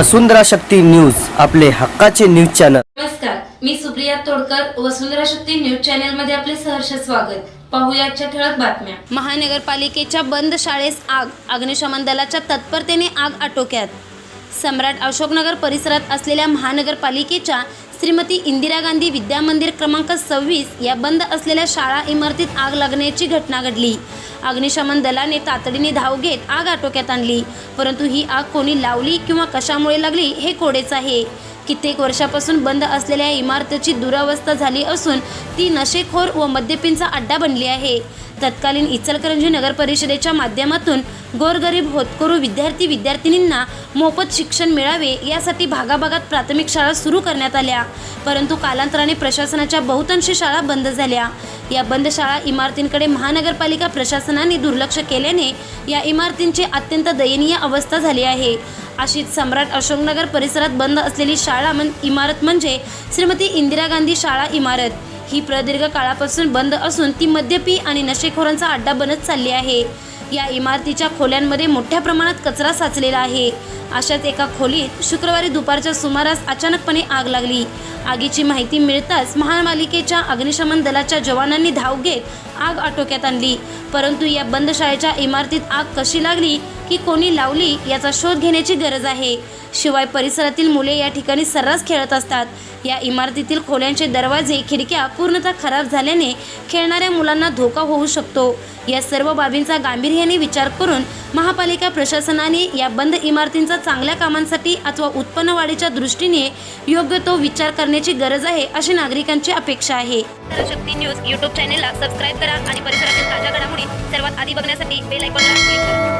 वसुंधरा Shakti news आपले हक्काचे news channel. नमस्कार मी सुप्रिया तोडकर वसुंधरा शक्ती न्यूज चॅनलमध्ये आपले सहर्ष स्वागत. पाहूया आजच्या ठळक बातम्या. महानगरपालिकेच्या बंद शाळेस आग अग्निशमन दलाच्या तत्परतेने आग आटोक्यात. सम्राट अशोकनगर परिसरात असलेल्या महानगरपालिकेच्या श्रीमती इंदिरा गांधी विद्यामंदिर क्रमांक सव्वीस या बंद असलेल्या शाळा इमारतीत आग लागण्याची घटना घडली. अग्निशमन दलाने तातडीने धाव घेत आग आटोक्यात आणली. परंतु ही आग कोणी लावली किंवा कशामुळे लागली हे कोडेच आहे. कित्येक वर्षापासून बंद असलेल्या इमारतीची दुरावस्था झाली असून ती नशेखोर व मद्यपींचा अड्डा बनली आहे. तत्कालीन इचलकरंजी नगर परिषदेच्या माध्यमातून गोरगरीब होतकरू विद्यार्थी विद्यार्थिनींना मोफत शिक्षण मिळावे यासाठी भागाभागात प्राथमिक शाळा सुरू करण्यात आल्या. परंतु कालांतराने प्रशासनाच्या बहुतांशी शाळा बंद झाल्या. या बंद शाळा इमारतींकडे महानगरपालिका प्रशासनाने दुर्लक्ष केल्याने या इमारतींची अत्यंत दयनीय अवस्था झाली आहे. अशीच सम्राट अशोकनगर परिसरात बंद असलेली शाळा म्हण इमारत म्हणजे श्रीमती इंदिरा गांधी शाळा इमारत. ही प्रदीर्घ काळापासून बंद असून ती मद्यपी आणि नशेखोरांचा अड्डा बनत चालली आहे. या इमारतीच्या खोल्यांमध्ये मोठ्या प्रमाणात कचरा साचलेला आहे. अशाच एका खोलीत शुक्रवारी दुपारच्या सुमारास अचानकपणे आग लागली. आगीची माहिती मिळताच महापालिकेच्या अग्निशमन दलाच्या जवानांनी धाव घेत आग आटोक्यात आणली. परंतु या बंद शाळेच्या इमारतीत आग कशी लागली की कोणी लावली याचा शोध घेण्याची गरज आहे. शिवाय परिसरातील मुले या ठिकाणी सर्रास खेळत असतात. या इमारतीतील खोल्यांचे दरवाजे खिडक्या पूर्णतः खराब झाल्याने खेळणाऱ्या मुलांना धोका होऊ शकतो. या सर्व बाबींचा गांभीर्याने विचार करून महापालिका प्रशासनाने या बंद इमारतींचा चांगल्या कामांसाठी अथवा उत्पन्न वाढीच्या दृष्टीने योग्य तो विचार करण्याची गरज आहे अशी नागरिकांची अपेक्षा आहे. शक्ती न्यूज यूट्यूब चॅनेलला सबस्क्राईब करा आणि परिसरातील ताज्या घडामोडी सर्वात आधी बघण्यासाठी बेल आयकॉनला